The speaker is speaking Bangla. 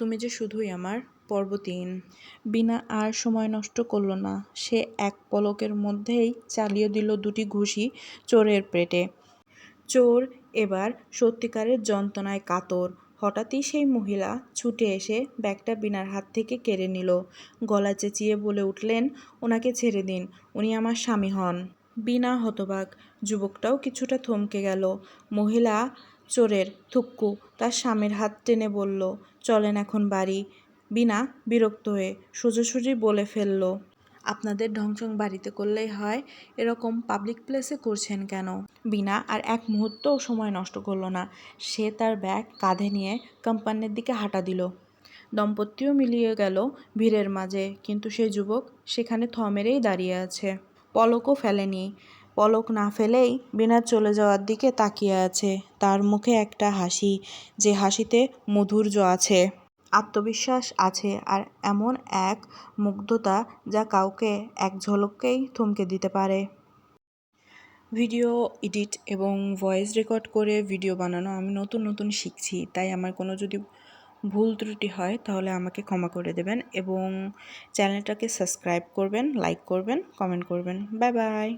তুমি যে শুধুই আমার পর্ব তিন বিনা আর সময় নষ্ট করল না, সে এক পলকের মধ্যেই চালিয়ে দিল দুটি ঘুষি চোরের পেটে। চোর এবার সত্যিকারের যন্ত্রণায় কাতর। হঠাৎই সেই মহিলা ছুটে এসে ব্যাগটা বিনার হাত থেকে কেড়ে নিল। গলা চেঁচিয়ে বলে উঠলেন, ওনাকে ছেড়ে দিন, উনি আমার স্বামী হন। বিনা হতবাক, যুবকটাও কিছুটা থমকে গেল। মহিলা চোরের থুক্কু তার স্বামীর হাত টেনে বলল, চলেন এখন বাড়ি। বিনা বিরক্ত হয়ে সোজাসুজি বলে ফেলল, আপনাদের ঢংচং বাড়িতে করলেই হয়, এরকম পাবলিক প্লেসে করছেন কেন? বিনা আর এক মুহূর্তও সময় নষ্ট করল না, সে তার ব্যাগ কাঁধে নিয়ে কোম্পানির দিকে হাঁটা দিল। দম্পতিও মিলিয়ে গেল ভিড়ের মাঝে, কিন্তু সেই যুবক সেখানে থ মেরেই দাঁড়িয়ে আছে। পলকও ফেলেনি পলক না ফেলেই বিনা চলে যাওয়ার দিকে তাকিয়ে আছে। তার মুখে একটা হাসি, যে হাসিতে মধুর্য আছে। আত্মবিশ্বাস আছে, আর এমন এক মুগ্ধতা যা কাউকে এক ঝলকেই থমকে দিতে পারে। ভিডিও এডিট এবং ভয়েস রেকর্ড করে ভিডিও বানানো আমি নতুন নতুন শিখছি, তাই আমার কোনো যদি ভুল ত্রুটি হয় তাহলে আমাকে ক্ষমা করে দেবেন এবং চ্যানেলটাকে সাবস্ক্রাইব করবেন, লাইক করবেন, কমেন্ট করবেন। Bye bye.